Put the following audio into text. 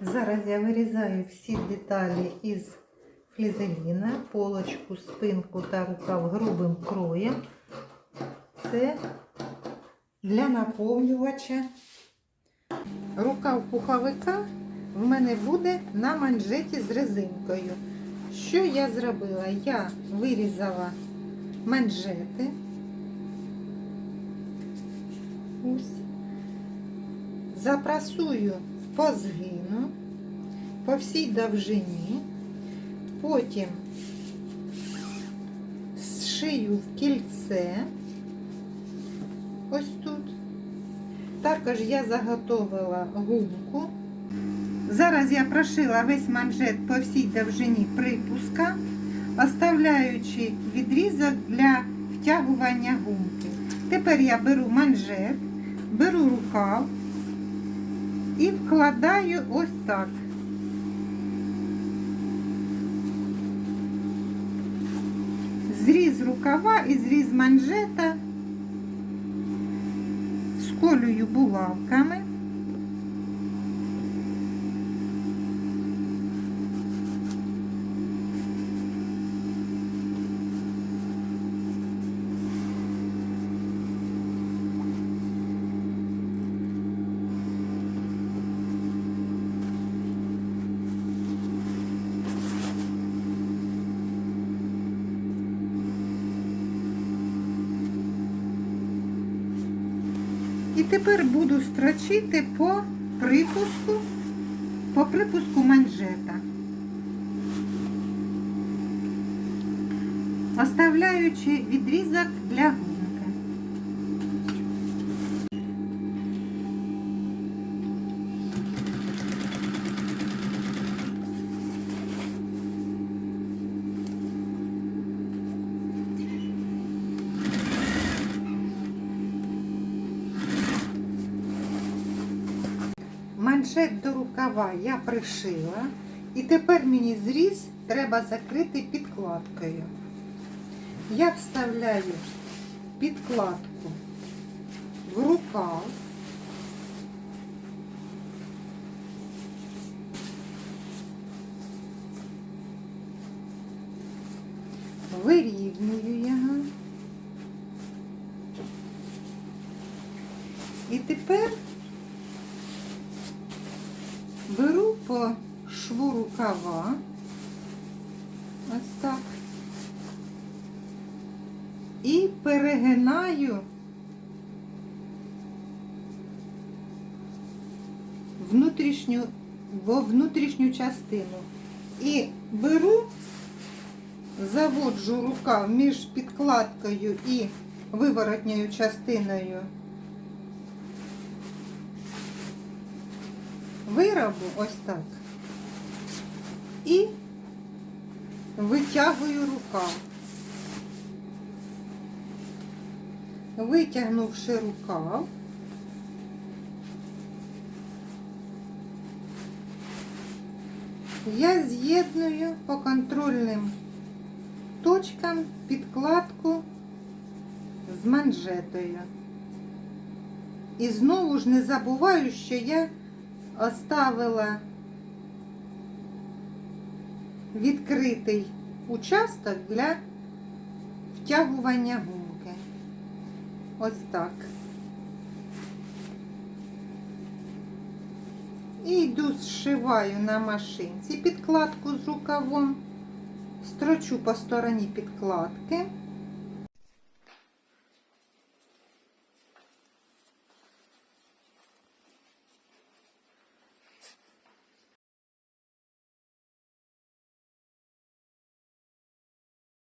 Зараз я вирізаю всі деталі із флізеліна, полочку, спинку та рукав грубим кроєм. Це для наповнювача. Рукав пуховика в мене буде на манжеті з резинкою. Що я зробила? Я вирізала манжети. Ось. Запрасую по згину, по всій довжині, потім зшию в кільце, ось тут. Також я заготовила губку. Зараз я прошила весь манжет по всій довжині припуска, оставляючи відрізок для втягування гумки. Тепер я беру манжет, беру рукав і вкладаю ось так. Зріз рукава і зріз манжета сколюю булавками. І тепер буду строчити по припуску, по припуску манжета. Оставляючи відрізок для гумки. Манжет до рукава я пришила. І тепер мені зріз треба закрити підкладкою. Я вставляю підкладку в рукав. Вирівнюю його. І тепер беру по шву рукава, ось так, і перегинаю внутрішню, во внутрішню частину. І беру, заводжу рукав між підкладкою і виворотньою частиною виробу ось так. І витягую рукав. Витягнувши рукав, я з'єдную по контрольним точкам підкладку з манжетою. І знову ж не забуваю, що я оставила відкритий участок для втягування гумки. Ось так. І йду зшиваю на машинці підкладку з рукавом, строчу по стороні підкладки.